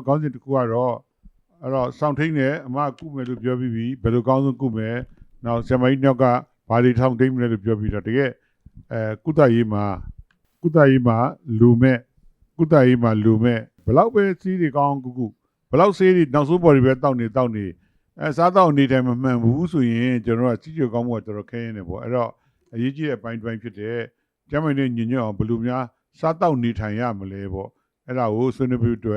နောက်ခေါင်းစဉ်တစ်ခုကတော့အဲ့တော့စောင့်ထိန်နဲ့အမကုမယ်လို့ပြောပြီးပြီဘယ်လိုကောင်းဆုံးကုမယ်နောက်ဆရာမကြီးနောက်ကဘာတွေထောင်ထိန်မလဲလို့ပြောပြီးတော့တကယ်အဲကုသရေးမှာကုသရေးမှာလူမဲ့ကုသရေးမှာလူမဲ့ဘယ်လောက်ပဲစီးတွေကောင်းကုကုဘယ်လောက်ဆေးတွေနောက်ဆုံးပေါ်တွေပဲတောက်နေတောက်နေအဲစားတော့နေတိုင်းမမှန်ဘူးဆိုရင်ကျွန်တော်ကစီးကြကောင်းမှုကတော်တော်ခဲရနေပေါ့အဲ့တော့အရေးကြီးတဲ့ပိုင်းပိုင်းဖြစ်တဲ့ကျမ်းမာရေးညညွတ်အောင်ဘယ်လိုများစားတော့နေထိုင်ရမလဲပေါ့အဲ့ဒါကိုဆွေးနွေးပြီးအတွ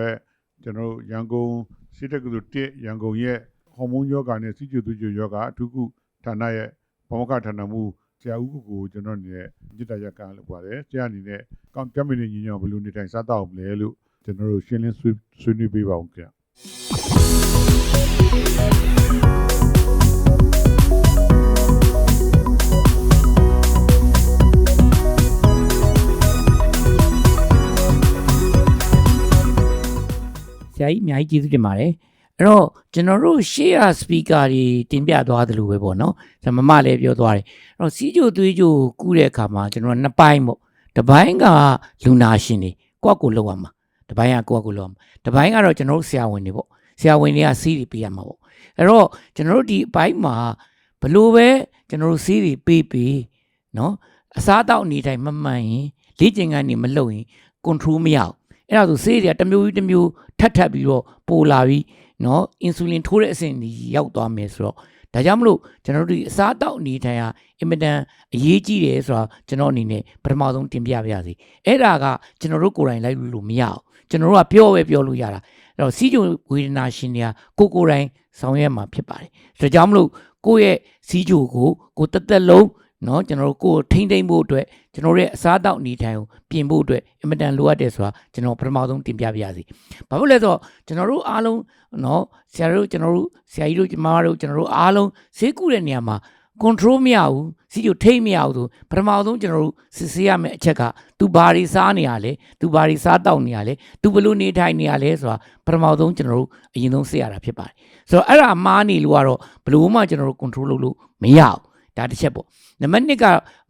က်ကျွန်တော်တို့ရန်ကုန်စစ်တက္ကသိုလ်1ရန်ကုန်ရဲ့ဟော်မုန်းယောဂနဲ့စီကျူသူကျူယောဂအထူးကုဌာနရဲ့ဘဝကဌာနမှုဆရာဦးကိုကိုကျွန်တော်အနေနဲ့จิตတရကလုပ်ပါတယ်ဆရာအနေနဲ့ကောင်းကြမ်းမင်းညီညွတ်ဘယ်လိုနေထိုင်စားတော့မလဲလို့ကျွန်တော်တို့ရှင်းလင်းဆွေးဆွေးနွေးပေးပါဦးခင်ဗျ ရာကြီးအများကြီးကျေးဇူးတင်ပါတယ်အဲ့တော့ကျွန်တော်တို့ share speaker တွေတင်ပြသွားသလိုပဲပေါ့နော်ဆရာမမလည်းပြောသွားတယ်အဲ့တော့စီးကြိုသွေးကြိုကူးတဲ့အခါမှာကျွန်တော်နှစ်ပိုင်းပေါ့တစ်ပိုင်းကလူနာရှင်တွေကိုယ့်ကိုယ်လောက်ရမှာတစ်ပိုင်းကကိုယ့်ကိုယ်လောက်ရမှာတစ်ပိုင်းကတော့ကျွန်တော်တို့ဆရာဝန်တွေပေါ့ဆရာဝန်တွေကစီးတွေပေးရမှာပေါ့အဲ့တော့ကျွန်တော်တို့ဒီအပိုင်းမှာဘလို့ပဲကျွန်တော်တို့စီးတွေပေးပေးနော်အစားအသောက်အနေတိုင်းမမှန်ရင်လေ့ကျင့်ခန်းတွေမလုပ်ရင် control မရဘူး အဲ့ဒါဆိုဆေးတွေကတစ်မျိုးကြီးတစ်မျိုးထပ်ထပ်ပြီးတော့ပိုလာပြီးနော်အင်ဆူလင်ထိုးတဲ့အဆင့်ကြီးရောက်သွားမယ်ဆိုတော့ဒါကြောင့်မလို့ကျွန်တော်တို့ဒီအစားအသောက်အနေထိုင်ဟာအင်မတန်အရေးကြီးတယ်ဆိုတာကျွန်တော်အနေနဲ့ပထမဆုံးတင်ပြပါရစေအဲ့ဒါကကျွန်တော်တို့ကိုယ်တိုင်လိုက်လို့မရအောင်ကျွန်တော်တို့ကပြောပဲပြောလို့ရတာအဲ့တော့စီးကြုံဝေဒနာရှင်တွေကကိုယ်ကိုယ်တိုင်ဆောင်ရွက်မှာဖြစ်ပါတယ်ဒါကြောင့်မလို့ကိုယ့်ရဲ့စီးကြိုကိုကိုယ်တက်တက်လုံး နော်ကျွန်တော်တို့ကိုယ်ထိမ့်သိမ့်ဖို့အတွက်ကျွန်တော်တို့ရဲ့အစားအသောက်အနေထိုင်ကိုပြင်ဖို့အတွက်အင်မတန်လိုအပ်တယ်ဆိုတာကျွန်တော်ပထမဆုံးတင်ပြပါရစေဘာဖြစ်လဲဆိုတော့ကျွန်တော်တို့အားလုံးနော်ဆရာတို့ကျွန်တော်တို့ဆရာကြီးတို့ကျမတို့ကျွန်တော်တို့အားလုံးဈေးကူတဲ့နေရာမှာ control မရဘူးစီကျိုထိမ့်မရဘူးဆိုပထမဆုံးကျွန်တော်တို့စစ်ဆေးရမယ့်အချက်ကသူဘာတွေစားနေရလဲသူဘာတွေစားတောက်နေရလဲသူဘလို့နေထိုင်နေရလဲဆိုတာပထမဆုံးကျွန်တော်တို့အရင်ဆုံးစစ်ရတာဖြစ်ပါတယ်ဆိုတော့အဲ့ဒါမားနေလို့ကတော့ဘလို့မှကျွန်တော်တို့ control လုပ်လို့မရဘူး ဒါတစ်ချက်ပေါ့နံပါတ်1က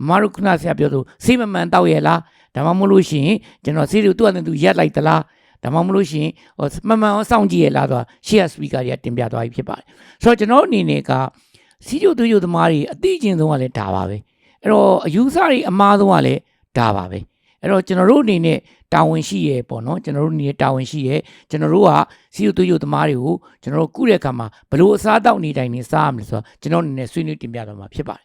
မမတို့ခုနဆရာပြောသူစိတ်မမှန်တောက်ရလားဒါမှမဟုတ်လို့ရှိရင်ကျွန်တော်စိတ်တွေသူ့အတူရက်လိုက်သလားဒါမှမဟုတ်လို့ရှိရင်ဟိုမမှန်အောင်စောင့်ကြည့်ရလားဆိုတာ share speaker တွေကတင်ပြသွားပြီဖြစ်ပါတယ်ဆိုတော့ကျွန်တော်အနေနဲ့ကစီးကျိုသွေးကျိုသမားတွေအသိချင်းဆုံးကလည်းဒါပါပဲအဲ့တော့အယူဆတွေအမားဆုံးကလည်းဒါပါပဲ အဲ့တော့ကျွန်တော်တို့အနေနဲ့တာဝန်ရှိရဲပေါ့နော်ကျွန်တော်တို့အနေနဲ့တာဝန်ရှိရဲကျွန်တော်တို့ကစီးကျိုသွေးကျိုသမားတွေကိုကျွန်တော်တို့ကုတဲ့အခါမှာဘလို့အစားအသောက်နေတိုင်းနေစားရမလဲဆိုတော့ကျွန်တော်အနေနဲ့ဆွေးနွေးတင်ပြတော့မှာဖြစ်ပါတယ်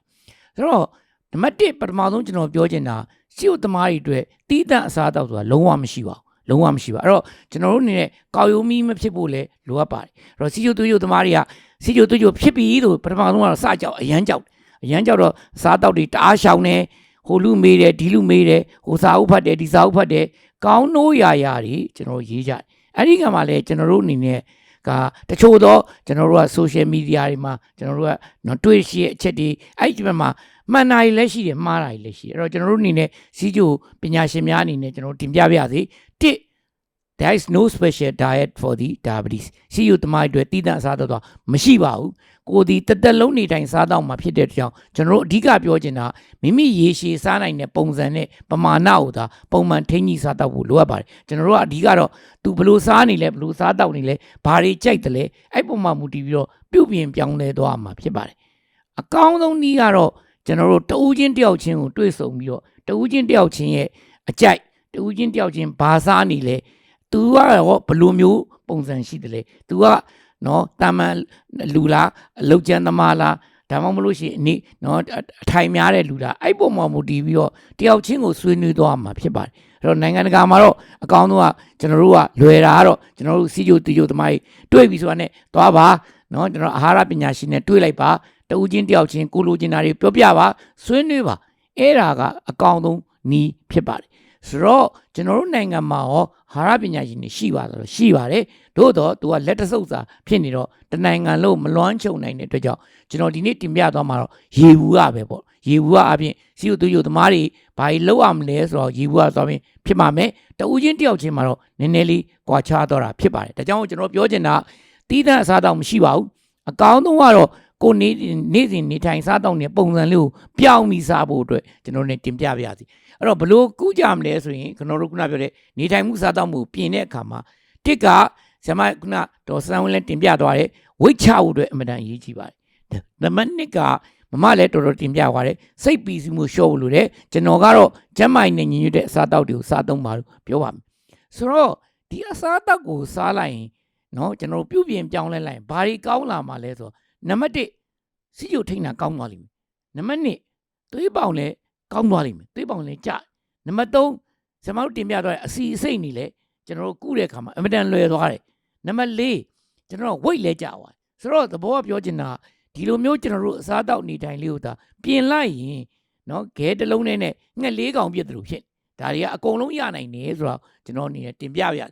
ဆိုတော့နံပါတ်1ပထမဆုံးကျွန်တော်ပြောချင်တာစီးကျိုသမားတွေအတွက်တီးတန့်အစားအသောက်ဆိုတာလုံးဝမရှိပါဘူးလုံးဝမရှိပါအဲ့တော့ကျွန်တော်တို့အနေနဲ့ကောက်ရုံမီမဖြစ်ဖို့လဲလိုအပ်ပါတယ်အဲ့တော့စီးကျိုသွေးကျိုသမားတွေကစီကြိုတွေ့ကြိုဖြစ်ပြီလို့ပထမဆုံးကတော့စကြောက်အရန်ကြောက်အရန်ကြောက်တော့စားတောက်တွေတအားရှောင်နေ ဟိုလူမေးတယ်ဒီလူမေးတယ်ဟိုစာအုပ်ဖတ်တယ်ဒီစာအုပ်ဖတ်တယ်ကောင်းနိုးရာရာတွေကျွန်တော်ရေးကြတယ်အဲ့ဒီကမှလည်းကျွန်တော်တို့အနေနဲ့ကတချို့တော့ကျွန်တော်တို့က social media တွေမှာကျွန်တော်တို့ကနော်တွေ့ရှိတဲ့အချက်တွေအဲ့ဒီဘက်မှာမှန်တာတွေလည်းရှိတယ်မှားတာတွေလည်းရှိတယ်အဲ့တော့ကျွန်တော်တို့အနေနဲ့စီကြိုပညာရှင်များအနေနဲ့ကျွန်တော်တို့တင်ပြပါရစေတစ် there is no special diet for the diabetes စီယူတမိုင်းအတွက်တည်တံ့စားတော့မရှိပါဘူးကိုဒီတက်တက်လုံးနေတိုင်းစားတော့မှာဖြစ်တဲ့ကြောင့်ကျွန်တော်တို့အဓိကပြောချင်တာမိမိရေရှည်စားနိုင်တဲ့ပုံစံနဲ့ပမာဏကိုသာပုံမှန်ထိန်းကြီးစားတော့ဖို့လိုအပ်ပါတယ်ကျွန်တော်တို့ကအဓိကတော့သူဘလို့စားနေလဲဘလို့စားတော့နေလဲဘာတွေကြိုက်တယ်လဲအဲ့ပုံမှန်မူတည်ပြီးတော့ပြုတ်ပြင်ပြောင်းလဲသွားမှာဖြစ်ပါတယ်အကောင်းဆုံးနည်းကတော့ကျွန်တော်တို့တဦးချင်းတယောက်ချင်းကိုတွေ့ဆုံပြီးတော့တဦးချင်းတယောက်ချင်းရဲ့အကြိုက်တဦးချင်းတယောက်ချင်းဘာစားနေလဲ तू ကတော့ဘယ်လိုမျိုးပုံစံရှိတယ်လဲ तू ကနော်တာမန်လူလားအလုတ်ကျန်းသမားလားဒါမှမဟုတ်လို့ရှိရင်အနိနော်အထိုင်များတဲ့လူလားအဲ့ပုံမှာမူတည်ပြီးတော့တယောက်ချင်းကိုဆွေးနွေးသွားမှာဖြစ်ပါတယ်အဲ့တော့နိုင်ငံတကာမှာတော့အကောင်းဆုံးကကျွန်တော်တို့ကလွယ်တာကတော့ကျွန်တော်တို့စီဂျိုတီဂျိုသမားကြီးတွေ့ပြီဆိုတာနဲ့သွားပါနော်ကျွန်တော်အာဟာရပညာရှင်နဲ့တွေ့လိုက်ပါတဦးချင်းတယောက်ချင်းကိုလိုချင်တာတွေပြောပြပါဆွေးနွေးပါအဲ့ဒါကအကောင်းဆုံးနီးဖြစ်ပါတယ် ဆိုတော့ကျွန်တော်တို့နိုင်ငံမှာရောဟာရပညာရှင်တွေရှိပါသလားရှိပါတယ်သို့တော့သူကလက်တဆုပ်စာဖြစ်နေတော့တနိုင်ငံလုံးမလွမ်းချုံနိုင်တဲ့အတွက်ကြောင့်ကျွန်တော်ဒီနေ့တင်ပြသွားမှာတော့ရေဘူးကပဲပေါ့ရေဘူးကအပြင်စီယိုသူယိုသမားတွေဘာကြီးလောက်အောင်လဲဆိုတော့ရေဘူးကဆိုရင်ဖြစ်မှာမယ်တဦးချင်းတယောက်ချင်းမှာတော့နည်းနည်းလေးကွာခြားတော့တာဖြစ်ပါတယ်ဒါကြောင့်ကျွန်တော်ပြောချင်တာတီးသန့်အစားတောင်မရှိပါဘူးအကောင်းဆုံးကတော့ကိုနေနေ့စဉ်နေထိုင်စားတောက်နေပုံစံလေးကိုပြောင်းပြီးစားဖို့အတွက်ကျွန်တော်တို့တင်ပြပါရစေ အဲ့တော့ဘလို့ကူးကြမလဲဆိုရင်ကျွန်တော်တို့ခုနပြောတဲ့နေထိုင်မှုစားတောက်မှုပြင်တဲ့အခါမှာတစ်ကဆရာမခုနဒေါ်စံဝင်းလည်းတင်ပြသွားတယ်ဝိတ်ချဖို့အတွက်အမှန်တန်အရေးကြီးပါတယ်နံပါတ်1ကမမလည်းတော်တော်တင်ပြသွားတယ်စိတ်ပီစီမှုရှော့ဖို့လိုတယ်ကျွန်တော်ကတော့ကျမ်းမိုင်နဲ့ညီညွတ်တဲ့အစားအသောက်တွေကိုစားသုံးပါလို့ပြောပါမယ်ဆိုတော့ဒီအစားအသောက်ကိုစားလိုက်ရင်နော်ကျွန်တော်တို့ပြုပြင်ပြောင်းလဲလိုက်ရင်ဘာတွေကောင်းလာမှာလဲဆိုတော့နံပါတ်1စီချိုထိန်တာကောင်းသွားလိမ့်မယ်နံပါတ်2သွေးပေါင်လည်း ကောင်းသွားလိမ့်မယ်သွေးပေါင်လည်းကျနံပါတ်3ဆရာမတို့တင်ပြသွားတဲ့အစီအစိတ်နေလေကျွန်တော်တို့ကုတဲ့အခါမှာအင်မတန်လွယ်သွားတယ်နံပါတ်4ကျွန်တော်တို့ weight လည်းကျသွားတယ်ဆိုတော့သဘောကပြောချင်တာဒီလိုမျိုးကျွန်တော်တို့အစားအသောက်နေတိုင်းလေးကိုသာပြင်လိုက်ရင်နော်ခဲတစ်လုံးနဲ့နဲ့ငှက်လေးကောင်ပြည့်တယ်လို့ဖြစ်ဒါတွေကအကုန်လုံးရနိုင်တယ်ဆိုတော့ကျွန်တော်အနေနဲ့တင်ပြပြ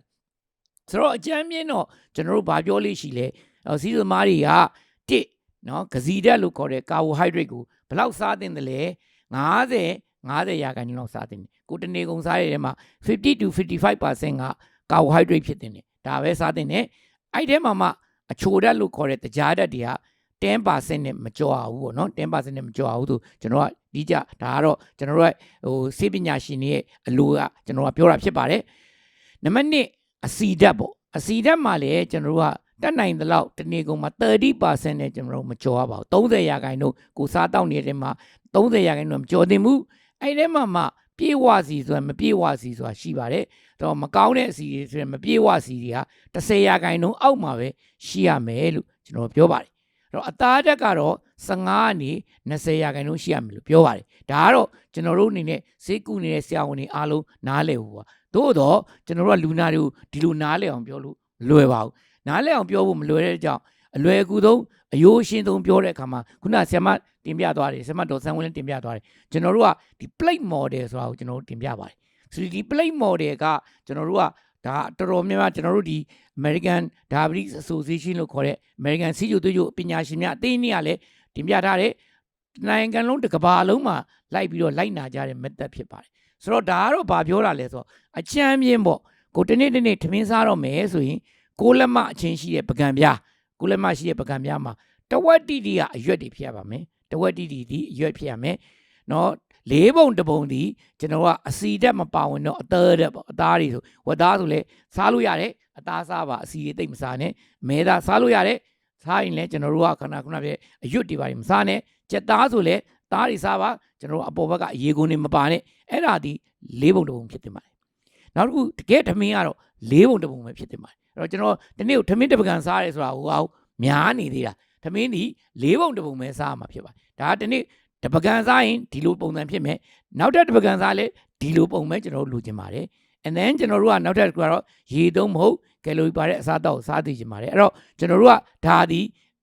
ဆိုတော့အကြမ်းမြင့်တော့ကျွန်တော်တို့ဘာပြောလို့ရှိလဲအော်စီးသမားတွေကတစ်နော်ဂစီဓာတ်လို့ခေါ်တဲ့ကာဘိုဟိုက်ဒရိတ်ကိုဘယ်လောက်စားသင့်တယ်လဲ 90 90ရာခိုင်နှုန်းလောက်စားသင့်တယ်ကိုတနေကုန်စားရတဲ့မှာ50 to 55%ကကာဘိုဟိုက်ဒရိတ်ဖြစ်တင်တယ်ဒါပဲစားသင့်တယ်အဲ့ထဲမှာမှအချိုဓာတ်လို့ခေါ်တဲ့တကြားဓာတ်တွေက10%နဲ့မကျော်အောင်ဘူးပေါ့နော်10%နဲ့မကျော်အောင်ဆိုကျွန်တော်ကဒီကြဒါကတော့ကျွန်တော်တို့ကဟိုစေပညာရှင်တွေရဲ့အလိုကကျွန်တော်ကပြောတာဖြစ်ပါတယ်နံပါတ်1အစီဓာတ်ပေါ့အစီဓာတ်မှာလည်းကျွန်တော်တို့ကတက်နိုင်သလောက်တနေ့ကုန်မှာ30%နဲ့ကျွန်တော်တို့မကျော်ရပါဘူး30ရာခိုင်နှုန်းကိုစားတောက်နေတဲ့မှာ 30ရာခိုင်နှုန်းမကျော်သင့်ဘူးအဲ့ဒီမှာမှပြေဝစီဆိုတာမပြေဝစီဆိုတာရှိပါတယ်တော့မကောင်းတဲ့အစီတွေဆိုရင်မပြေဝစီတွေက30ရာခိုင်နှုန်းအောက်မှာပဲရှိရမယ်လို့ကျွန်တော်ပြောပါတယ်အဲ့တော့အသားတက်ကတော့15ကနေ20ရာခိုင်နှုန်းရှိရမယ်လို့ပြောပါတယ်ဒါကတော့ကျွန်တော်တို့အနေနဲ့ဈေးကူနေတဲ့ဆရာဝန်တွေအားလုံးနားလည်ဘူးပါသို့တော့ကျွန်တော်တို့ကလူနာတွေကိုဒီလိုနားလည်အောင်ပြောလို့မလွယ်ပါဘူးနားလည်အောင်ပြောဖို့မလွယ်တဲ့ကြောင့် အလွယ်အကူဆုံးအယိုးအရှင်းဆုံးပြောတဲ့အခါမှာခုနဆရာမတင်ပြသွားတယ်ဆရာမဒေါ်ဆန်းဝင်းလည်းတင်ပြသွားတယ်ကျွန်တော်တို့ကဒီ plate model ဆိုတာကိုကျွန်တော်တို့တင်ပြပါတယ်ဆိုဒီ plate model ကကျွန်တော်တို့ကဒါတော်တော်များများကျွန်တော်တို့ဒီ American Diabetes Association လို့ခေါ်တဲ့ American စီးကျူသွေးကျူပညာရှင်များအသင်းကြီးကလည်းတင်ပြထားတဲ့နိုင်ငံလုံးတစ်ကမ္ဘာလုံးမှာလိုက်ပြီးတော့လိုက်နာကြတဲ့ method ဖြစ်ပါတယ်ဆိုတော့ဒါကတော့ဘာပြောတာလဲဆိုတော့အချမ်းမြင့်ပေါ့ကိုတနေ့တနေ့ထမင်းစားတော့မယ်ဆိုရင်ကိုလက်မအချင်းရှိတဲ့ပကံပြား ကိုလက်မရှိတဲ့ပကံပြားမှာတဝက်တိတိကအရွက်တွေဖြစ်ရပါမယ်တဝက်တိတိဒီအရွက်ဖြစ်ရမယ်နော်လေးပုံတစ်ပုံဒီကျွန်တော်ကအစီတက်မပါဝင်တော့အသားတက်ပေါ့အသားတွေဆိုဝက်သားဆိုလဲစားလို့ရတယ်အသားစားပါအစီတွေတိတ်မစားနဲ့မဲသားစားလို့ရတယ်စားရင်လည်းကျွန်တော်တို့ကခဏခဏပြအရွတ်တွေပါမစားနဲ့ကြက်သားဆိုလဲသားတွေစားပါကျွန်တော်တို့အပေါ်ဘက်ကအရေကုန်တွေမပါနဲ့အဲ့ဒါဒီလေးပုံတစ်ပုံဖြစ်တင်ပါတယ်နောက်တစ်ခုတကယ်ထမင်းကတော့လေးပုံတစ်ပုံပဲဖြစ်တင်ပါတယ်အဲ့ တော့ကျွန်တော်ဒီနေ့ကိုထမင်းတစ်ပကံစားရဲဆိုတာဟိုအောင်များနေသေးတာထမင်းဒီလေးပုံတစ်ပုံပဲစားမှာဖြစ်ပါတယ်ဒါကဒီနေ့တပကံစားရင်ဒီလိုပုံစံဖြစ်မယ်နောက်ထပ်တပကံစားလဲဒီလိုပုံပဲကျွန်တော်တို့လိုချင်ပါတယ် and then ကျွန်တော်တို့ကနောက်ထပ်တစ်ခုကတော့ရေသုံးမဟုတ်ကယ်လိုရီပါတဲ့အစားအသောက်ကိုစားသိချင်ပါတယ်အဲ့တော့ကျွန်တော်တို့ကဒါဒီ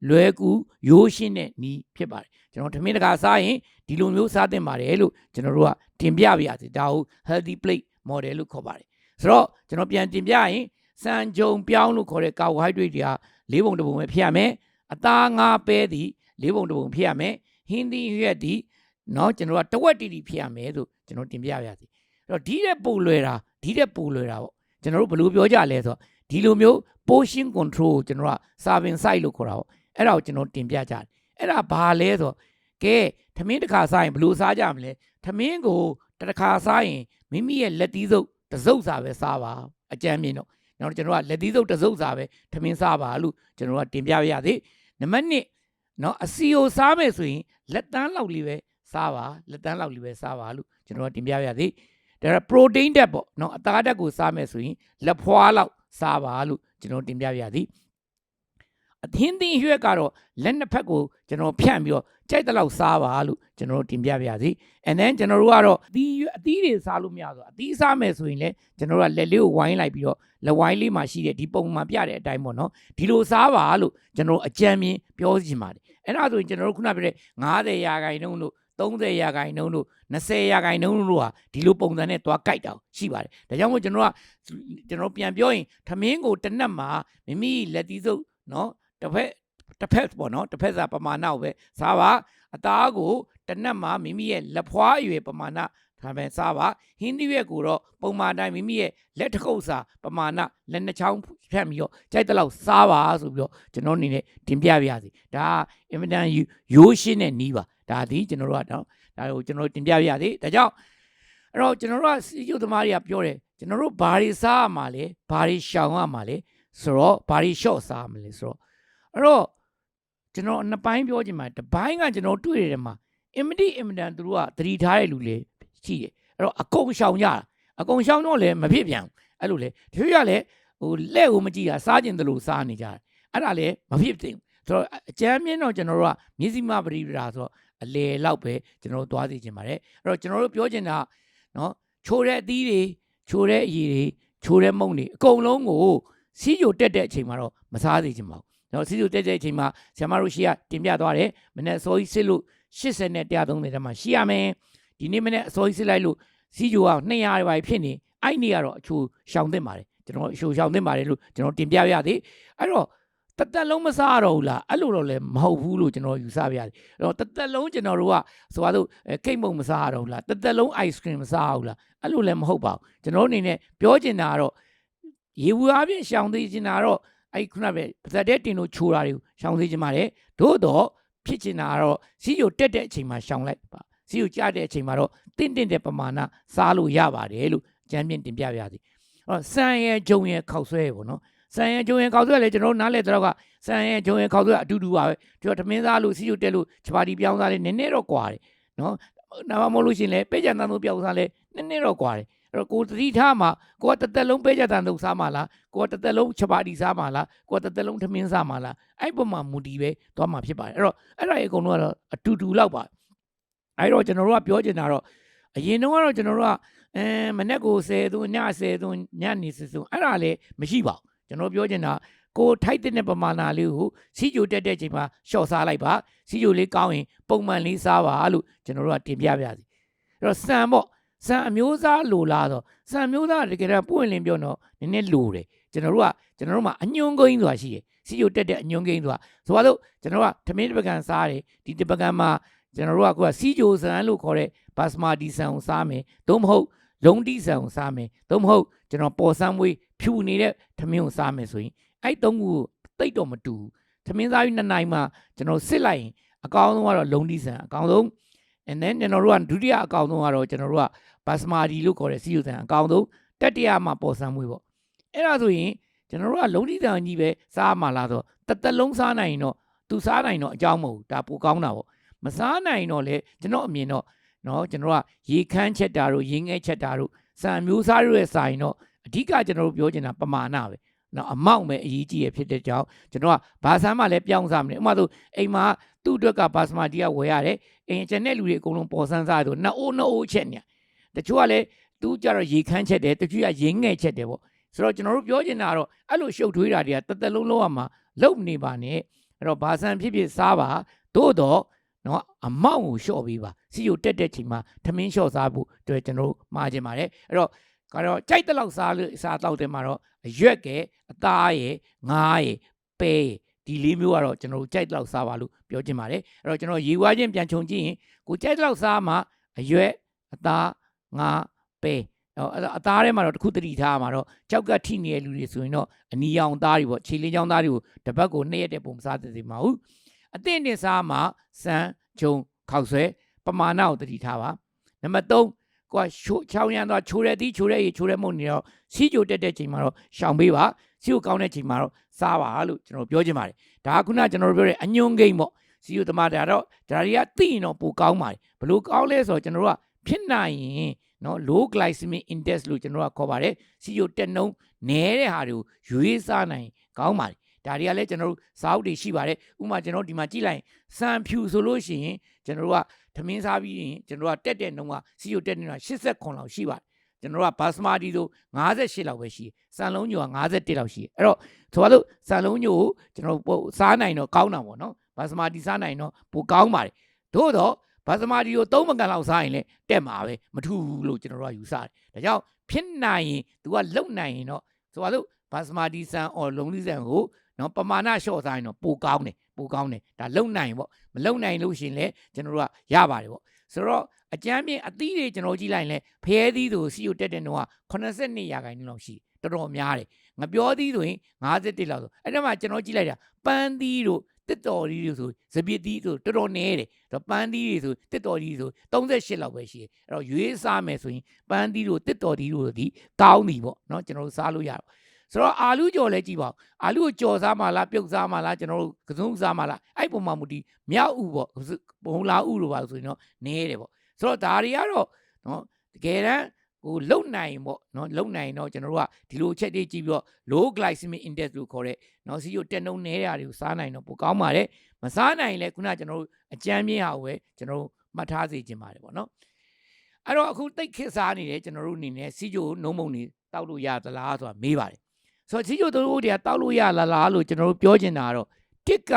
လွယ်ကူရိုးရှင်းတဲ့နီးဖြစ်ပါတယ်ကျွန်တော်ထမင်းတကာစားရင်ဒီလိုမျိုးစားသင့်ပါတယ်လို့ကျွန်တော်တို့ကတင်ပြပါရစေဒါကို healthy plate model လို့ခေါ်ပါတယ်ဆိုတော့ကျွန်တော်ပြန်တင်ပြရင် စံကြုံပြောင်းလို့ခေါ်တဲ့ carbohydrate တွေကလေးပုံတစ်ပုံပဲဖြစ်ရမယ်အသားငါးပဲသည်လေးပုံတစ်ပုံဖြစ်ရမယ်ဟင်းသီးရွက်သည်เนาะကျွန်တော်ကတဝက်တီတီဖြစ်ရမယ်လို့ကျွန်တော်တင်ပြပါရစေအဲ့တော့ဒီတဲ့ပုံလွယ်တာဒီတဲ့ပုံလွယ်တာပေါ့ကျွန်တော်တို့ဘယ်လိုပြောကြလဲဆိုတော့ဒီလိုမျိုး portion control ကိုကျွန်တော်က serving size လို့ခေါ်တာပေါ့အဲ့ဒါကိုကျွန်တော်တင်ပြကြတယ်အဲ့ဒါဘာလဲဆိုတော့ကဲထမင်းတစ်ခါစားရင်ဘယ်လိုစားကြမလဲထမင်းကိုတစ်ခါစားရင်မိမိရဲ့လက်သီးစုပ်တစ်စုပ်စာပဲစားပါအကြမ်းမြင်တော့ နောက်ကျွန်တော်ကလက်သီးစုပ်တစ်စုပ်စာပဲထမင်းစားပါလို့ကျွန်တော်ကတင်ပြရသေးနံပါတ်1နော်အစီကိုစားမယ်ဆိုရင်လက်တန်းလောက်လေးပဲစားပါလက်တန်းလောက်လေးပဲစားပါလို့ကျွန်တော်ကတင်ပြရသေးဒါက protein ဓာတ်ပေါ့နော်အသားဓာတ်ကိုစားမယ်ဆိုရင်လက်ဖွာလောက်စားပါလို့ကျွန်တော်တင်ပြရသည် အသင်းသင်းရွက်ကတော့လက်နှစ်ဖက်ကိုကျွန်တော်ဖြန့်ပြီးတော့ကြိုက်တဲ့လောက်စားပါလို့ကျွန်တော်တင်ပြပါရစေ and then ကျွန်တော်တို့ကတော့အသီးရွက်အသီးတွေစားလို့မရဆိုအသီးစားမယ်ဆိုရင်လည်းကျွန်တော်တို့ကလက်လေးကိုဝိုင်းလိုက်ပြီးတော့လက်ဝိုင်းလေးမှာရှိတဲ့ဒီပုံမှန်ပြတဲ့အတိုင်းပေါ့နော်ဒီလိုစားပါလို့ကျွန်တော်တို့အကြံမြင်ပြောချင်ပါတယ်အဲ့ဒါဆိုရင်ကျွန်တော်တို့ခုနပြောတဲ့90ရာခိုင်နှုန်းလို့30ရာခိုင်နှုန်းလို့20ရာခိုင်နှုန်းလို့ဟာဒီလိုပုံစံနဲ့သွားကြိုက်တာရှိပါတယ်ဒါကြောင့်မို့ကျွန်တော်ကကျွန်တော်ပြန်ပြောရင်ထမင်းကိုတစ်နက်မှာမိမိလက်သီးစုပ်နော် တစ်ဖက်တစ်ဖက်ပေါ့နော်တစ်ဖက်စာပမာဏကိုပဲစားပါအသားကိုတစ်နက်မှာမိမိရဲ့လက်ဖွားအရွယ်ပမာဏဒါပဲစားပါဟင်းသီးရွက်ကိုတော့ပုံမှန်တိုင်းမိမိရဲ့လက်တစ်ခုပ်စာပမာဏလက်နှစ်ချောင်းဖြတ်ပြီးတော့ကြိုက်တဲ့လောက်စားပါဆိုပြီးတော့ကျွန်တော်အနေနဲ့တင်ပြပါရစေဒါအင်မတန်ရိုးရှင်းတဲ့နီးပါဒါဒီကျွန်တော်တို့ကတော့ဒါကိုကျွန်တော်တင်ပြပါရစေဒါကြောင့်အဲ့တော့ကျွန်တော်တို့ကစီကျုပ်သမားတွေကပြောတယ်ကျွန်တော်တို့ဘာတွေစားရမှာလဲဘာတွေရှောင်ရမှာလဲဆိုတော့ဘာတွေ short စားမလဲဆိုတော့ အဲ့တော့ကျွန်တော်နှစ်ပိုင်းပြောချင်မှာတစ်ပိုင်းကကျွန်တော်တွေ့ရတယ်မှာ immediate immediate သူတို့ကသတိထားတဲ့လူတွေရှိတယ်အဲ့တော့အကုန်ရှောင်ကြတာအကုန်ရှောင်တော့လည်းမဖြစ်ပြန်ဘူးအဲ့လိုလေတချို့ရလည်းဟိုလက်ကိုမကြည့်တာစားကျင်တယ်လို့စားနေကြတယ်အဲ့ဒါလည်းမဖြစ်သင့်ဘူးဆိုတော့အကြမ်းမြင့်တော့ကျွန်တော်တို့ကမြစည်းမပရိပဒါဆိုတော့အလေလောက်ပဲကျွန်တော်တို့သွားစီခြင်းပါတယ်အဲ့တော့ကျွန်တော်တို့ပြောချင်တာနော်ချိုးတဲ့အသီးတွေချိုးတဲ့အရည်တွေချိုးတဲ့မုံတွေအကုန်လုံးကိုစီးကြိုတက်တဲ့အချိန်မှာတော့မစားစေချင်ပါဘူး နော်စီးကြိုတက်တဲ့အချိန်မှာဆရာမတို့ရှိရတင်ပြသွားတယ်မနေ့စောကြီးစစ်လို့80နဲ့130တက်မှာရှိရမယ်ဒီနေ့မနေ့အစောကြီးစစ်လိုက်လို့စီးကြိုက200ပဲဖြစ်နေအဲ့ဒီကတော့အချိုရှောင်သင့်ပါတယ်ကျွန်တော်အချိုရှောင်သင့်ပါတယ်လို့ကျွန်တော်တင်ပြရသေးအဲ့တော့တသက်လုံးမစားရတော့ဘူးလားအဲ့လိုတော့လည်းမဟုတ်ဘူးလို့ကျွန်တော်ယူဆပြရတယ်အဲ့တော့တသက်လုံးကျွန်တော်တို့ကဆိုပါတော့ကိတ်မုံမစားရတော့ဘူးလားတသက်လုံး ice cream မစားရဘူးလားအဲ့လိုလည်းမဟုတ်ပါဘူးကျွန်တော်အနေနဲ့ပြောချင်တာကတော့ရေဘူးအပြင်ရှောင်သေးချင်တာတော့ အဲ့ခုနပဲပါဇက်တဲ့တင်လို့ချိုးတာတွေကိုရှောင်သေးချင်ပါတယ်သို့တော့ဖြစ်ချင်တာကတော့စီးကိုတက်တဲ့အချိန်မှာရှောင်လိုက်ပါစီးကိုကြားတဲ့အချိန်မှာတော့တင့်တင့်တဲ့ပမာဏစားလို့ရပါတယ်လို့အကြမ်းမြင့်တင်ပြပါရစေအဲ့တော့စံရဲ့ဂျုံရဲ့ခောက်ဆွဲရဲ့ပေါ့နော်စံရဲ့ဂျုံရဲ့ခောက်ဆွဲလည်းကျွန်တော်တို့နားလဲတော့ကစံရဲ့ဂျုံရဲ့ခောက်ဆွဲအတူတူပါပဲကျွန်တော်ထမင်းစားလို့စီးကိုတက်လို့ချပါတီပြောင်းစားလည်းနည်းနည်းတော့ကွာတယ်နော်နာမမဟုတ်လို့ရှရင်လဲပဲကြံတန်းတို့ပြောင်းစားလဲနည်းနည်းတော့ကွာတယ် အဲ့တော့ကိုယ်တတိထားမှာကိုကတစ်သက်လုံးပဲကြံတန်းတို့စားမှာလားကိုကတစ်သက်လုံးချပါတီစားမှာလားကိုကတစ်သက်လုံးထမင်းစားမှာလားအဲ့ပုံမှာမူတီပဲသွားမှာဖြစ်ပါတယ်အဲ့တော့အဲ့ဒါရေအကုန်လုံးကတော့အတူတူလောက်ပါအဲ့တော့ကျွန်တော်တို့ကပြောချင်တာတော့အရင်တုန်းကတော့ကျွန်တော်တို့ကအဲမနေ့ကို10သွင်းည10သွင်းညနေ10သွင်းအဲ့ဒါလည်းမရှိပါဘူးကျွန်တော်ပြောချင်တာကိုထိုက်တဲ့ပမာဏလေးကိုစီဂျိုတက်တဲ့ချိန်မှာရှော့စားလိုက်ပါစီဂျိုလေးကောင်းရင်ပုံမှန်လေးစားပါလို့ကျွန်တော်တို့ကတင်ပြပြစီအဲ့တော့စံပေါ့ စံအမျိုးသားလိုလားတော့စံအမျိုးသားကတကယ်တော့ပွင့်လင်းပြောတော့နည်းနည်းလိုတယ်ကျွန်တော်တို့ကကျွန်တော်တို့မှာအညွန်ကိန်းဆိုတာရှိတယ်စီဂျိုတက်တဲ့အညွန်ကိန်းဆိုတာဆိုတော့ကျွန်တော်ကထမင်းတစ်ပကံစားတယ်ဒီတစ်ပကံမှာကျွန်တော်တို့ကကိုကစီဂျိုစံလို့ခေါ်တဲ့ဘတ်စမာတီဆန်ကိုစားမယ်သို့မဟုတ်လုံးတီဆန်ကိုစားမယ်သို့မဟုတ်ကျွန်တော်ပေါ်ဆန်းမွေးဖြူနေတဲ့ထမင်းကိုစားမယ်ဆိုရင်အဲ့သုံးခုတိတ်တော့မတူဘူးထမင်းစားပြီးနှစ်နိုင်မှာကျွန်တော်စစ်လိုက်ရင်အကောင်းဆုံးကတော့လုံးတီဆန်အကောင်းဆုံး and then ကျွန်တော်တို့ကဒုတိယအကောင်းဆုံးကတော့ကျွန်တော်တို့ကဘတ်စမာတီလို့ခေါ်တဲ့စီယိုဆန်အကောင်းဆုံးတတိယမှာပေါ်ဆန်းမွေးပေါ့အဲ့ဒါဆိုရင်ကျွန်တော်တို့ကလုံးတီဆန်ကြီးပဲစားမှာလားဆိုတော့တစ်သက်လုံးစားနိုင်ရင်တော့သူစားနိုင်တော့အကြောင်းမဟုတ်ဘူးဒါပိုကောင်းတာပေါ့မစားနိုင်တော့လေကျွန်တော်အမြင်တော့နော်ကျွန်တော်ကရေခမ်းချက်တာတို့ရေငဲချက်တာတို့စံမျိုးစားတို့ရဲ့စာရင်တော့အဓိကကျွန်တော်တို့ပြောချင်တာပမာဏပဲနော်အမောက်ပဲအရေးကြီးရဖြစ်တဲ့ကြောင့်ကျွန်တော်ကဘာဆမ်းမှလည်းပြောင်းစားမလဲဥပမာဆိုအိမ်မှာ သူ့အတွက်ကဘာစမာတီကဝယ်ရတယ်အိမ်ကျန်တဲ့လူတွေအကုန်လုံးပေါ်ဆန်းစားဆိုနှစ်အိုးနှစ်အိုးချက်နေတချို့ကလည်းသူကြတော့ရေခမ်းချက်တယ်တချို့ကရေငဲ့ချက်တယ်ပေါ့ဆိုတော့ကျွန်တော်တို့ပြောချင်တာကတော့အဲ့လိုရှုပ်ထွေးတာတွေကတသက်လုံးလုံးရမှာလုံနေပါနဲ့အဲ့တော့ဘာဆန်ဖြစ်ဖြစ်စားပါသို့တော့နော်အမောက်ကိုလျှော့ပေးပါစီကိုတက်တဲ့ချိန်မှာထမင်းလျှော့စားဖို့အတွက်ကျွန်တော်တို့မှားခြင်းပါတယ်အဲ့တော့ကတော့ကြိုက်တဲ့လောက်စားလို့စားတော့တယ်မှာတော့အရွက်ကဲအသားရဲ့ငါးရဲ့ပဲရဲ့ ဒီလေးမျိုးကတော့ကျွန်တော်တို့ကြိုက်တဲ့လောက်စားပါလို့ပြောခြင်းပါတယ်အဲ့တော့ကျွန်တော်ရေဝါချင်းပြန်ခြုံကြည့်ရင်ကိုကြိုက်တဲ့လောက်စားမှအရွက်အသားငါးပဲတော့အဲ့တော့အသားထဲမှာတော့တစ်ခုတတိထားမှာတော့ကြောက်ကထိနေတဲ့လူတွေဆိုရင်တော့အနီရောင်သားတွေပေါ့ခြေလင်းချောင်းသားတွေကိုတစ်ပတ်ကိုနှစ်ရက်တဲ့ပုံမစားသင့်ပါဘူးအသင့်တင်စားမှာစမ်းဂျုံခောက်ဆွဲပမာဏကိုတတိထားပါနံပါတ်3ကိုကချိုးချောင်းရမ်းသွားချိုးတဲ့သီးချိုးတဲ့ရေချိုးတဲ့မုန်နေတော့စီးကြိုတက်တဲ့ချိန်မှာတော့ရှောင်ပေးပါ စီးကိုကောင်းတဲ့ချိန်မှာတော့စားပါလို့ကျွန်တော်ပြောချင်ပါတယ်ဒါကခုနကျွန်တော်တို့ပြောတဲ့အညွန်ကိန်းပေါ့စီးကိုတမတာတော့ဒါတွေကသိရင်တော့ပိုကောင်းပါတယ်ဘလို့ကောင်းလဲဆိုတော့ကျွန်တော်တို့ကဖြစ်နိုင်ရင်နော် low glycemic index လို့ကျွန်တော်ကခေါ်ပါတယ်စီယိုတက်နှုံးနဲတဲ့ဟာတွေကိုရွေးစားနိုင်ကောင်းပါတယ်ဒါတွေကလည်းကျွန်တော်တို့စာအုပ်တွေရှိပါတယ်ဥပမာကျွန်တော်ဒီမှာကြည့်လိုက်စံဖြူဆိုလို့ရှိရင်ကျွန်တော်တို့ကသမင်းစားပြီးရင်ကျွန်တော်ကတက်တဲ့နှုံးကစီယိုတက်နေတာ89လောက်ရှိပါတယ် ကျွန်တော်ကဘာစမာတီဆို58လောက်ပဲရှိတယ်စံလုံးညိုက51လောက်ရှိတယ်အဲ့တော့ဆိုပါလို့စံလုံးညိုကိုကျွန်တော်ပို့စားနိုင်တော့ကောင်းတာပေါ့နော်ဘာစမာတီစားနိုင်တော့ပိုကောင်းပါတယ်သို့တော့ဘာစမာတီကိုသုံးမကန်လောက်စားရင်လည်းတက်မှာပဲမထူဘူးလို့ကျွန်တော်တို့ကယူဆတယ်ဒါကြောင့်ဖြစ်နိုင်ရင် तू ကလုံနိုင်ရင်တော့ဆိုပါလို့ဘာစမာတီဆန်အော်လုံးလေးဆန်ကိုနော်ပမာဏလျှော့စားရင်တော့ပိုကောင်းတယ်ပိုကောင်းတယ်ဒါလုံနိုင်ပေါ့မလုံနိုင်လို့ရှရင်လဲကျွန်တော်တို့ကရပါတယ်ပေါ့ ဆိုတော့အကျမ်းပြင်အသီးတွေကျွန်တော်ကြည့်လိုက်ရင်လဲဖျဲသီးဆိုစီကိုတက်တဲ့နှုန်းက82ရာခိုင်နှုန်းလောက်ရှိတယ်တော်တော်များတယ်ငပြောသီးဆိုရင်51လောက်ဆိုအဲ့ဒါမှကျွန်တော်ကြည့်လိုက်တာပန်းသီးတို့တစ်တော်သီးတို့ဆိုစပစ်သီးဆိုတော်တော်နည်းတယ်တော့ပန်းသီးတွေဆိုတစ်တော်သီးဆို38လောက်ပဲရှိတယ်အဲ့တော့ရွေးစားမယ်ဆိုရင်ပန်းသီးတို့တစ်တော်သီးတို့ဒီကောင်းပြီပေါ့နော်ကျွန်တော်တို့စားလို့ရတော့ ဆိုတော့အာလူကြော်လဲကြည့်ပါဦးအာလူကိုကြော်စားမှလားပြုတ်စားမှလားကျွန်တော်တို့ကစုံစားမှလားအဲ့ပုံမှာမူဒီမြောက်ဥပေါ့ဘုံလာဥလိုပါဆိုရင်တော့နဲတယ်ပေါ့ဆိုတော့ဒါတွေကတော့နော်တကယ်တမ်းဟိုလုံနိုင်ပေါ့နော်လုံနိုင်တော့ကျွန်တော်တို့ကဒီလိုအချက်တွေကြည့်ပြီးတော့ low glycemic index လို့ခေါ်တဲ့နော်စီကိုတက်နှုံနဲတာတွေကိုစားနိုင်တော့ပိုကောင်းပါတယ်မစားနိုင်လဲခုနကကျွန်တော်တို့အကြမ်းမြင့်ဟာကိုပဲကျွန်တော်တို့မှတ်ထားစေချင်ပါတယ်ပေါ့နော်အဲ့တော့အခုတိတ်ခစ်စားနေတယ်ကျွန်တော်တို့အနေနဲ့စီဂျိုနှုံးမုံနေတောက်လို့ရသလားဆိုတာမေးပါတယ် ဆိုတော့စီဂျိုတို့တွေကတောက်လို့ရလားလားလို့ကျွန်တော်တို့ပြောချင်တာကတော့တစ်က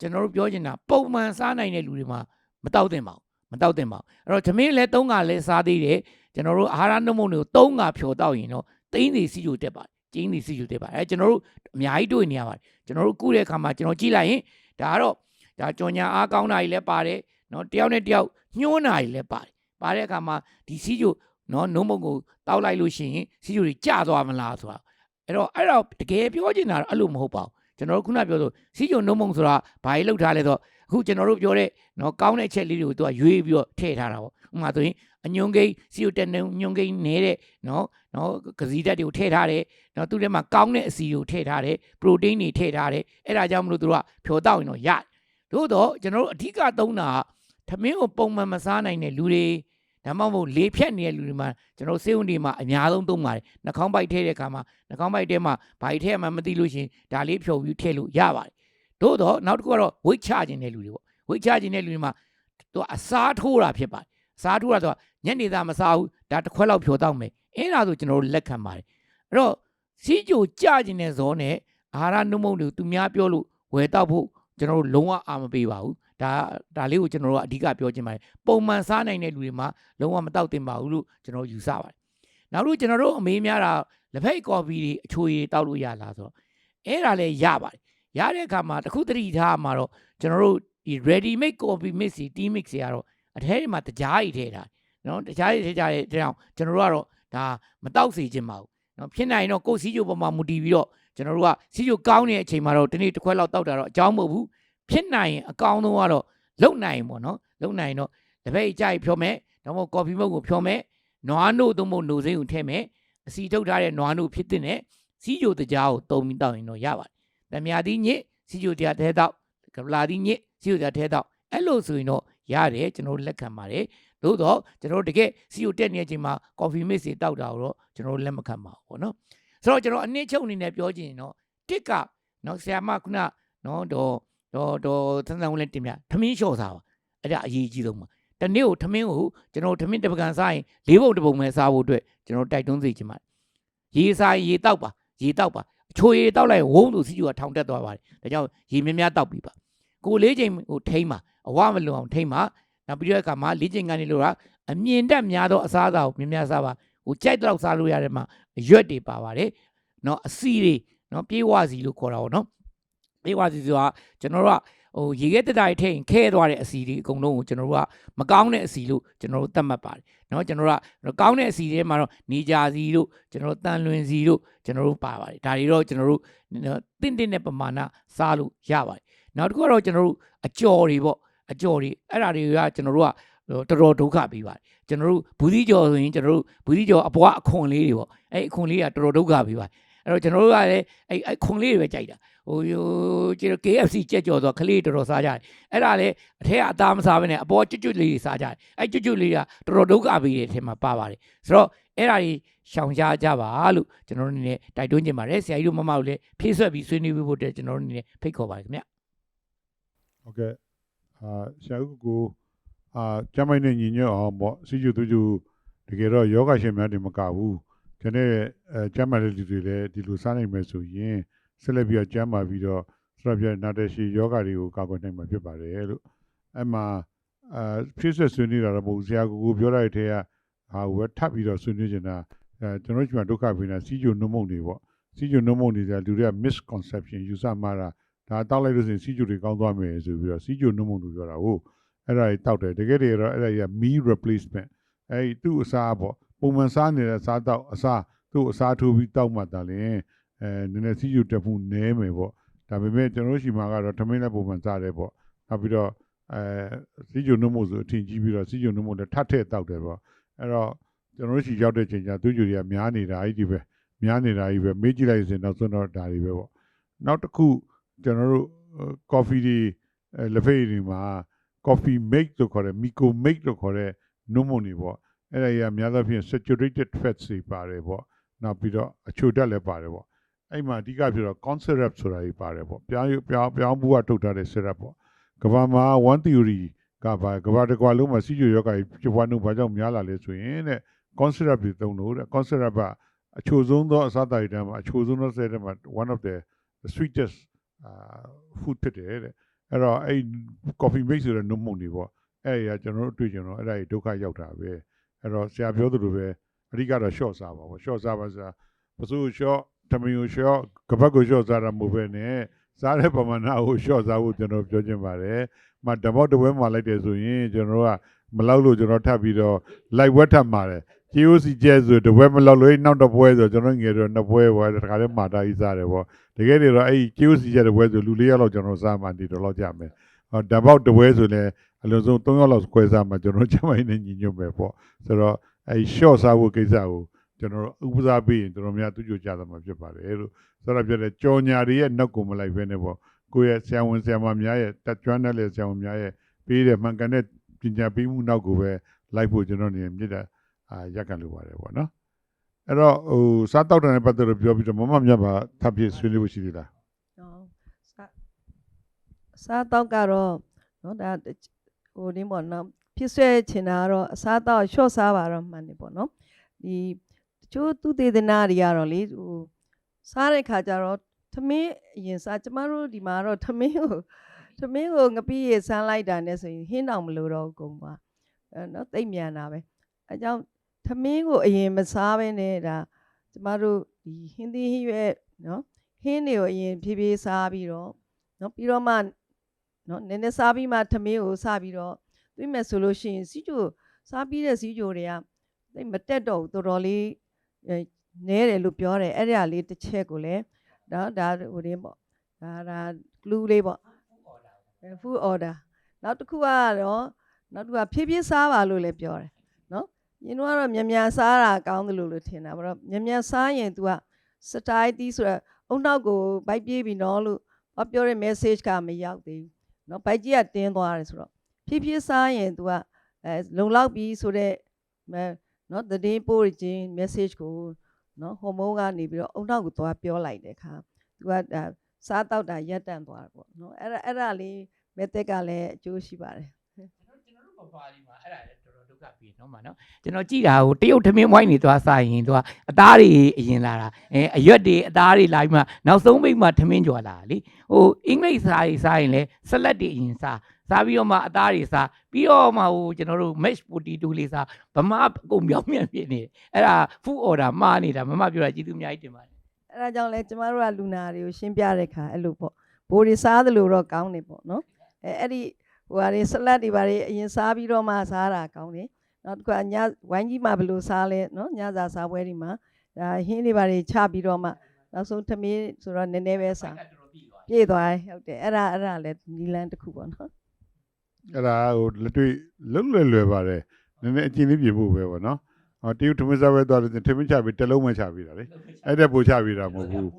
ကျွန်တော်တို့ပြောချင်တာပုံမှန်စားနိုင်တဲ့လူတွေမှာမတောက်သင့်ပါဘူးမတောက်သင့်ပါဘူးအဲ့တော့သမင်းလည်းသုံးကလည်းစားသေးတယ်ကျွန်တော်တို့အာဟာရနှုံးမုံတွေကိုသုံးကဖြော်တောက်ရင်တော့သိန်းစီစီဂျိုတက်ပါတယ်ကျင်းစီစီဂျိုတက်ပါတယ်အဲကျွန်တော်တို့အများကြီးတွေ့နေရပါတယ်ကျွန်တော်တို့ကုတဲ့အခါမှာကျွန်တော်ကြည့်လိုက်ရင်ဒါကတော့ဒါကြော်ညာအားကောင်းတာကြီးလည်းပါတယ်နော်တယောက်နဲ့တယောက်ညှိုးတာကြီးလည်းပါတယ်ပါတဲ့အခါမှာဒီစီဂျိုနော်နှုံးမုံကိုတောက်လိုက်လို့ရှိရင်စီဂျိုတွေကျသွားမလားဆိုတာ အဲ့တော့အဲ့တော့တကယ်ပြောချင်တာတော့အဲ့လိုမဟုတ်ပါဘူးကျွန်တော်တို့ခုနပြောဆိုစီဂျိုနှုံးမုံဆိုတာဘာကြီးလောက်ထားလဲဆိုတော့အခုကျွန်တော်တို့ပြောတဲ့နော်ကောင်းတဲ့ချက်လေးတွေကိုသူကရွေးပြီးတော့ထည့်ထားတာပေါ့ဥပမာဆိုရင်အညွန်ကိန်းစီဂျိုတက်ညွန်ကိန်းနေတဲ့နော်နော်ကစီဓာတ်တွေကိုထည့်ထားတယ်နော်သူ့ထဲမှာကောင်းတဲ့အစီကိုထည့်ထားတယ်ပရိုတင်းတွေထည့်ထားတယ်အဲ့ဒါကြောင့်မလို့သူတို့ကဖြောတောက်ရင်တော့ရတယ်သို့တော့ကျွန်တော်တို့အဓိကသုံးတာကသမင်းကိုပုံမှန်မစားနိုင်တဲ့လူတွေ ဒါမှမဟုတ်လေဖြတ်နေတဲ့လူတွေမှာကျွန်တော်စေုံတွေမှာအများဆုံးသုံးပါတယ်နှာခေါင်းပိုက်ထည့်တဲ့အခါမှာနှာခေါင်းပိုက်ထဲမှာဘာကြီးထည့်မှမသိလို့ရှရင်ဒါလေးဖြော်ပြီးထည့်လို့ရပါတယ်သို့တော့နောက်တစ်ခုကတော့ဝိတ်ချခြင်းတဲ့လူတွေပေါ့ဝိတ်ချခြင်းတဲ့လူတွေမှာသူကအစားထိုးတာဖြစ်ပါတယ်အစားထိုးတာဆိုတော့ညနေသားမစားဘူးဒါတစ်ခွက်လောက်ဖြော်တောက်မယ်အဲ့ဒါဆိုကျွန်တော်တို့လက်ခံပါတယ်အဲ့တော့စီးကြိုကြခြင်းတဲ့ဇောနဲ့အာဟာရနှုတ်မုံတွေကိုသူများပြောလို့ဝယ်တောက်ဖို့ကျွန်တော်တို့လုံးဝအာမပေးပါဘူး ဒါဒါလေးကိုကျွန်တော်တို့ကအဓိကပြောချင်ပါတယ်ပုံမှန်စားနိုင်တဲ့လူတွေမှာလုံးဝမတောက်တင်ပါဘူးလို့ကျွန်တော်ယူဆပါတယ်နောက်လို့ကျွန်တော်တို့အမေးများတာလက်ဖက်ကော်ဖီတွေအချိုရည်တောက်လို့ရလားဆိုတော့အဲ့ဒါလည်းရပါတယ်ရတဲ့အခါမှာတစ်ခုတတိထားမှာတော့ကျွန်တော်တို့ဒီ ready made coffee mix စီ tea mix တွေကတော့အထဲမှာတကြားကြီးထည့်ထားနော်တကြားကြီးထည့်ကြတဲ့တောင်ကျွန်တော်တို့ကတော့ဒါမတောက်စေချင်ပါဘူးနော်ဖြစ်နိုင်တော့ကိုယ်စီးကြိုပေါ်မှာမူတည်ပြီးတော့ကျွန်တော်တို့ကစီးကြိုကောင်းတဲ့အချိန်မှာတော့ဒီနေ့တစ်ခွက်လောက်တောက်တာတော့အကြောင်းမဟုတ်ဘူး ဖြစ်နိုင်ရင်အကောင်းဆုံးကတော့လုံနိုင်ပေါ့နော်လုံနိုင်တော့တပည့်ကြိုက်ဖြောမယ်တော့မဟုတ်ကော်ဖီမုတ်ကိုဖြောမယ်နွားနို့သုံးဖို့နိုစိမ့်ကိုထည့်မယ်အစီထုတ်ထားတဲ့နွားနို့ဖြစ်တဲ့နဲ့စီးကြိုတကြားကိုတုံပြီးတောက်ရင်တော့ရပါတယ်တမြာတိညစ်စီးကြိုတရားထဲတောက်ကပလာတိညစ်စီးကြိုတရားထဲတောက်အဲ့လိုဆိုရင်တော့ရတယ်ကျွန်တော်လက်ခံပါတယ်သို့တော့ကျွန်တော်တကယ်စီယိုတက်နေတဲ့အချိန်မှာကော်ဖီမစ်တွေတောက်တာတော့ကျွန်တော်လက်မခံပါဘူးပေါ့နော်ဆိုတော့ကျွန်တော်အနည်းချုပ်အနေနဲ့ပြောချင်ရင်တော့တစ်ကနော်ဆရာမခုနနော်တော့ တော့တော့သန်းသန်းဝင်လည်းတင်ပြထမင်းလျှော့စားပါအဲ့ဒါအရေးကြီးဆုံးပါတနေ့ကိုထမင်းကိုကျွန်တော်ထမင်းတစ်ပကံစားရင်လေးပုံတစ်ပုံပဲစားဖို့အတွက်ကျွန်တော်တိုက်တွန်းစေချင်ပါတယ်ရေစားရင်ရေတောက်ပါရေတောက်ပါအချိုရေတောက်လိုက်ဝုန်းသူစီယူကထောင်တက်သွားပါတယ်ဒါကြောင့်ရေများများတောက်ပြီပါကိုလေးချိန်ဟိုထိမ့်ပါအဝမလုံအောင်ထိမ့်ပါနောက်ပြီးတော့အခါမှာလေးချိန်ကနေလို့ကအမြင်တက်များသောအစားအစာကိုများများစားပါဟိုကြိုက်တော့စားလို့ရတဲ့မှာအရွက်တွေပါပါတယ်เนาะအစီတွေเนาะပြေးဝစီလို့ခေါ်တာပေါ့เนาะ ပြေးဝစီဆိုတာကျွန်တော်တို့ကဟိုရေခဲတက်တာထိန်ခဲသွားတဲ့အစီတွေအကုန်လုံးကိုကျွန်တော်တို့ကမကောင်းတဲ့အစီလို့ကျွန်တော်တို့သတ်မှတ်ပါတယ်เนาะကျွန်တော်တို့ကကောင်းတဲ့အစီတွေမှာတော့နေကြစီလို့ကျွန်တော်တို့တန်လွင်စီလို့ကျွန်တော်တို့ပါပါတယ်ဒါတွေတော့ကျွန်တော်တို့တင့်တင့်တဲ့ပမာဏစားလို့ရပါတယ်နောက်တစ်ခုကတော့ကျွန်တော်တို့အကြော်တွေပေါ့အကြော်တွေအဲ့ဒါတွေကကျွန်တော်တို့ကတော်တော်ဒုက္ခပေးပါတယ်ကျွန်တော်တို့ဘူးသီးကြော်ဆိုရင်ကျွန်တော်တို့ဘူးသီးကြော်အပွားအခွန်လေးတွေပေါ့အဲ့အခွန်လေးကတော်တော်ဒုက္ခပေးပါတယ် အဲ့တော့ကျွန်တော်တို့ကလည်းအဲ့အခွန်လေးတွေပဲကြိုက်တာဟိုကျွန်တော် KFC ကြက်ကြော်ဆိုခလေးတော်တော်စားကြတယ်အဲ့ဒါလည်းအထက်ကအသားမစားဘဲနဲ့အပေါ်ကျွတ်ကျွတ်လေးတွေစားကြတယ်အဲ့ကျွတ်ကျွတ်လေးကတော်တော်ဒုက္ခပေးတဲ့အထက်မှာပါပါတယ်ဆိုတော့အဲ့ဒါကြီးရှောင်ရှားကြပါလို့ကျွန်တော်တို့အနေနဲ့တိုက်တွန်းချင်ပါတယ်ဆရာကြီးတို့မမတို့လည်းဖြည့်ဆွက်ပြီးဆွေးနွေးဖို့အတွက်ကျွန်တော်တို့အနေနဲ့ဖိတ်ခေါ်ပါတယ်ခင်ဗျဟုတ်ကဲ့အာဆရာဦးကိုအာကျမ်းမိုင်းနဲ့ညီညွတ်အောင်ပေါ့စီကျူသူကျူတကယ်တော့ယောဂရှင်များတွေမကဘူး ကျွန်တဲ့အဲကျမ်းမာတဲ့လူတွေလည်းဒီလိုစားနိုင်မယ်ဆိုရင်ဆက်လက်ပြီးတော့ကျမ်းမာပြီးတော့ဆိုတော့ပြနာတဲ့ရှိယောဂတွေကိုကာကွယ်နိုင်မှာဖြစ်ပါတယ်လို့အဲ့မှာအာဖြစ်ဆက်ဆွေးနွေးတာတော့မဟုတ်ဘူးဆရာကိုကိုပြောလိုက်တဲ့ကဟာဝက်ထပ်ပြီးတော့ဆွေးနွေးနေတာအဲကျွန်တော်တို့ကျွန်တော်ဒုက္ခပေးနေတာစီကျူနှုံမုံတွေပေါ့စီကျူနှုံမုံတွေကလူတွေက misconception ယူဆမှားတာဒါတောက်လိုက်လို့ဆိုရင်စီဂျူတွေကောင်းသွားမယ်ဆိုပြီးတော့စီဂျူနှုံမုံလို့ပြောတာဟုတ်အဲ့ဒါကြီးတောက်တယ်တကယ်တည်းကတော့အဲ့ဒါကြီးက meal replacement အဲ့ဒီသူ့အစားပေါ့ ပုံမှန်စားနေတဲ့စားတောက်အစားသူ့အစားထိုးပြီးတောက်မှတာလင်အဲနည်းနည်းစီဂျူတက်မှုနည်းမယ်ပေါ့ဒါပေမဲ့ကျွန်တော်တို့ရှိမှာကတော့ထမင်းလည်းပုံမှန်စားတယ်ပေါ့နောက်ပြီးတော့အဲစီဂျူနှုံမုံဆိုအထင်ကြီးပြီးတော့စီဂျူနှုံမုံလည်းထပ်ထည့်တောက်တယ်ပေါ့အဲ့တော့ကျွန်တော်တို့ရှိရောက်တဲ့ချိန်ကျသူ့ဂျူတွေကများနေတာအဲ့ဒီပဲများနေတာကြီးပဲမေးကြည့်လိုက်ရင်နောက်ဆုံးတော့ဒါတွေပဲပေါ့နောက်တစ်ခုကျွန်တော်တို့ coffee တွေအဲလက်ဖေးတွေမှာ coffee make လို့ခေါ်တယ် mico make လို့ခေါ်တဲ့နုမုံတွေပေါ့ အဲ့ဒါကြီးကများသောအားဖြင့် saturated fats တွေပါတယ်ပေါ့နောက်ပြီးတော့အချိုဓာတ်လည်းပါတယ်ပေါ့အဲ့မှာအဓိကပြောတော့ corn syrup ဆိုတာကြီးပါတယ်ပေါ့ပြောင်းပြောင်းပြောင်းဘူးကထုတ်ထားတဲ့ syrup ပေါ့ကမ္ဘာမှာ one theory ကပါကမ္ဘာတစ်ကွာလုံးမှာစီးကျူယောဂကြီးဖြစ်ပွားနှုန်းဘာကြောင့်များလာလဲဆိုရင်တဲ့ corn syrup တွေသုံးလို့တဲ့ corn syrup ကအချိုဆုံးသောအစားအသောက်တွေထဲမှာအချိုဆုံးသောဆဲထဲမှာ one of the sweetest uh, food ဖြစ်တယ်တဲ့အဲ့တော့အဲ့ coffee mix ဆိုတဲ့နုမုံတွေပေါ့အဲ့ဒီကကျွန်တော်တို့တွေ့ကြတော့အဲ့ဒါကြီးဒုက္ခရောက်တာပဲ အဲ့တော့ဆရာပြောသလိုပဲအဓိကတော့ short စားပါပေါ့ short စားပါဆိုတာပစိုး short တမင်ကို short ကပတ်ကို short စားတာမဟုတ်ပဲနဲ့စားတဲ့ပမာဏကို short စားဖို့ကျွန်တော်ပြောချင်ပါတယ်။မဓမ္မောက်တစ်ပွဲမှာလိုက်တယ်ဆိုရင်ကျွန်တော်တို့ကမလောက်လို့ကျွန်တော်ထပ်ပြီးတော့ live ဝက်ထပ်မှာတယ် KOC ကျဲဆိုတပွဲမလောက်လို့နောက်တစ်ပွဲဆိုကျွန်တော်ငယ်တော့နှစ်ပွဲပဲတခါတည်းမာတာကြီးစားတယ်ပေါ့တကယ်တွေတော့အဲ့ဒီ KOC ကျဲတဲ့ပွဲဆိုလူလေးယောက်လောက်ကျွန်တော်စားမှဒီတော့လောက်ကြမယ်ဟော ဓာတ်ပေါက်တစ်ပွဲဆိုလည်းအလုံးစုံ3ယောက်လောက်ခွဲစားမှကျွန်တော်ချမိုင်းနေညီညွတ်မယ်ပေါ့ဆိုတော့အဲ့ဒီ short စားဖို့ကိစ္စကိုကျွန်တော်ဥပစားပြီးရင်ကျွန်တော်များသူကြကြသမှာဖြစ်ပါတယ်လို့ဆိုတော့ပြောတယ်ကြော်ညာတွေရဲ့နောက်ကိုမလိုက်ဘဲနဲ့ပေါ့ကိုယ့်ရဲ့ဆရာဝန်ဆရာမများရဲ့တက်ကျွမ်းတဲ့လေဆရာဝန်များရဲ့ပေးတဲ့မှန်ကန်တဲ့ပညာပေးမှုနောက်ကိုပဲလိုက်ဖို့ကျွန်တော်နေမြစ်တာအာရက်ကန်လိုပါတယ်ပေါ့နော်အဲ့တော့ဟိုစားတောက်တယ်နဲ့ပတ်သက်လို့ပြောပြီးတော့မမမြတ်ပါထပ်ဖြစ်ဆွေးနွေးဖို့ရှိသေးလားနော် စားတော့ကတော့နော်ဒါဟိုဒီပေါ့နော်ဖြစ်ဆွဲချင်တာကတော့အစားတော့ရှော့စားပါတော့မှန်တယ်ပေါ့နော်ဒီတချို့သူတေသနာတွေကတော့လေဟိုစားတဲ့ခါကျတော့သမင်းအရင်စားကျမတို့ဒီမှာတော့သမင်းကိုသမင်းကိုငပိရေဆန်းလိုက်တာနဲ့ဆိုရင်ဟင်းအောင်မလို့တော့ကုန်ပါအဲနော်သိမ့်မြန်တာပဲအဲကြောင့်သမင်းကိုအရင်မစားဘဲနဲ့ဒါကျမတို့ဒီဟင်းသီးဟင်းရွက်နော်ဟင်းတွေကိုအရင်ဖြည်းဖြည်းစားပြီးတော့နော်ပြီးတော့မှ နော်နည်းနည်းစားပြီးမှသမင်းကိုစပြီးတော့သွင်းမယ်ဆိုလို့ရှိရင်စီဂျိုစားပြီးတဲ့စီဂျိုတွေကသိမတက်တော့ဘူးတော်တော်လေးနည်းတယ်လို့ပြောတယ်အဲ့ဒါလေးတစ်ချက်ကိုလည်းနော်ဒါဟိုရင်းပေါ့ဒါဒါ glue လေးပေါ့ food order နောက်တစ်ခုကတော့နောက်တစ်ခုကဖြည်းဖြည်းစားပါလို့လည်းပြောတယ်နော်ညီတို့ကတော့မြန်မြန်စားတာကောင်းတယ်လို့လို့ထင်တာဘာလို့မြန်မြန်စားရင် तू က style တီးဆိုတော့အုံနောက်ကိုဗိုက်ပြေးပြီနော်လို့ပြောတဲ့ message ကမရောက်သေးဘူး နော်ဘိုက်ကြီးကတင်းသွားတယ်ဆိုတော့ဖြည်းဖြည်းစားရင် तू ကအဲလုံလောက်ပြီဆိုတော့နော်သတင်းပို့ခြင်း message ကိုနော်ဟော်မုန်းကနေပြီးတော့အုံနောက်ကိုသွားပြောလိုက်တဲ့အခါ तू ကစားတောက်တာရပ်တန့်သွားတယ်ပေါ့နော်အဲ့ဒါအဲ့ဒါလေးမက်သက်ကလည်းအကျိုးရှိပါတယ်ကျွန်တော်တို့ပပါဒီမှာအဲ့ဒါလည်း က္ခပြီနော်မနော်ကျွန်တော်ကြည့်တာဟိုတရုတ်ထမင်းဝိုင်းနေသွားစားရင်သူကအသားတွေအရင်လာတာအဲအရွက်တွေအသားတွေလာပြီးမှနောက်ဆုံးပိတ်မှထမင်းကြော်လာတာလေဟိုအင်္ဂလိပ်စားရေးစားရင်လည်းဆလတ်တွေအရင်စားစားပြီးတော့မှအသားတွေစားပြီးတော့မှဟိုကျွန်တော်တို့ mesh potato လေးစားဗမာအကုန်ပြောင်းပြန်ဖြစ်နေတယ်အဲ့ဒါ food order မှားနေတာမမပြောတာကျေးဇူးအများကြီးတင်ပါတယ်အဲ့ဒါကြောင့်လဲကျမတို့ကလူနာတွေကိုရှင်းပြတဲ့ခါအဲ့လိုပေါ့ဘိုးတွေစားသလိုတော့ကောင်းတယ်ပေါ့နော်အဲအဲ့ဒီ ဟိုဟာတွေဆလတ်တွေပါတွေအရင်စားပြီးတော့မှစားတာကောင်းတယ်နောက်တစ်ခါညဝိုင်းကြီးမှာဘယ်လိုစားလဲနော်ညစာစားပွဲတွေမှာဒါဟင်းတွေပါတွေချပြီးတော့မှနောက်ဆုံးသမီးဆိုတော့နည်းနည်းပဲစားပြည့်သွားတယ်ဟုတ်တယ်အဲ့ဒါအဲ့ဒါလည်းနီလန်းတစ်ခုပေါ့နော်အဲ့ဒါဟိုလက်တွေ့လွတ်လွယ်လွယ်ပါတယ်နည်းနည်းအကျဉ်းလေးပြင်ဖို့ပဲပေါ့နော်ဟောတရုတ်ထမင်းစားပဲသွားတယ်ထမင်းချပြီးတစ်လုံးမှချပြီးတာလေအဲ့ဒါပို့ချပြီးတာမဟုတ်ဘူး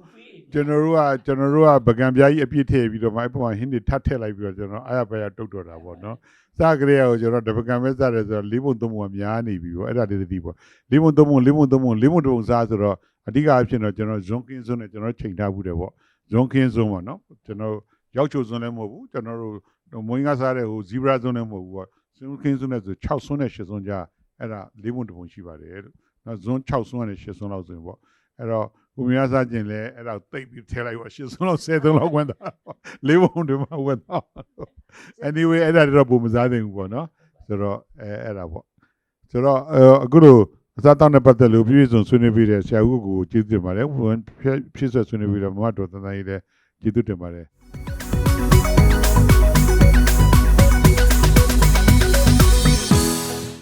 ကျွန်တော်တို့ကကျွန်တော်တို့ကပကံပြားကြီးအပြည့်ထည့်ပြီးတော့မှအဲ့ပုံမှာဟင်းတွေထပ်ထည့်လိုက်ပြီးတော့ကျွန်တော်အားရပါရတုတ်တော်တာပေါ့နော်စားကြရကိုကျွန်တော်တပကံပဲစားတယ်ဆိုတော့လေးပုံသုံးပုံကများနေပြီပေါ့အဲ့ဒါလေးသတိပေါ့လေးပုံသုံးပုံလေးပုံသုံးပုံလေးပုံသုံးပုံစားဆိုတော့အဓိကအဖြစ်တော့ကျွန်တော်ဇွန်ကင်းစွန်းနဲ့ကျွန်တော်ချိန်ထားဘူးတယ်ပေါ့ဇွန်ကင်းစွန်းပေါ့နော်ကျွန်တော်ရောက်ချိုစွန်းလည်းမဟုတ်ဘူးကျွန်တော်တို့မွေးငါစားတဲ့ဟိုဇီဘရာစွန်းလည်းမဟုတ်ဘူးပေါ့ဇွန်ကင်းစွန်းနဲ့ဆို6စွန်းနဲ့8စွန်းကြာအဲ့ဒါလေးပုံတစ်ပုံရှိပါတယ်လို့နော်ဇွန်6စွန်းနဲ့8စွန်းလောက်ဆိုရင်ပေါ့ အဲ့တော့ကိုများစားခြင်းလဲအဲ့ဒါတိတ်ပြီးထဲလိုက်ပါ8စွန်းလောက်10စွန်းလောက်ဝင်တာပေါ့လေးပုံတွေမှာဝင်တော့ anyway အဲ့ဒါတော့ပုံမစားသင့်ဘူးပေါ့နော်ဆိုတော့အဲအဲ့ဒါပေါ့ဆိုတော့အခုလိုအစားတောင်းတဲ့ပတ်သက်လို့ပြည့်စုံဆွေးနွေးပြီးတဲ့ဆရာဦးကိုကျေးဇူးတင်ပါတယ်ဝင်ဖြစ်ဆွဆွေးနွေးပြီးတော့မမတော်တန်တန်ကြီးလည်းကျေးဇူးတင်ပါတယ်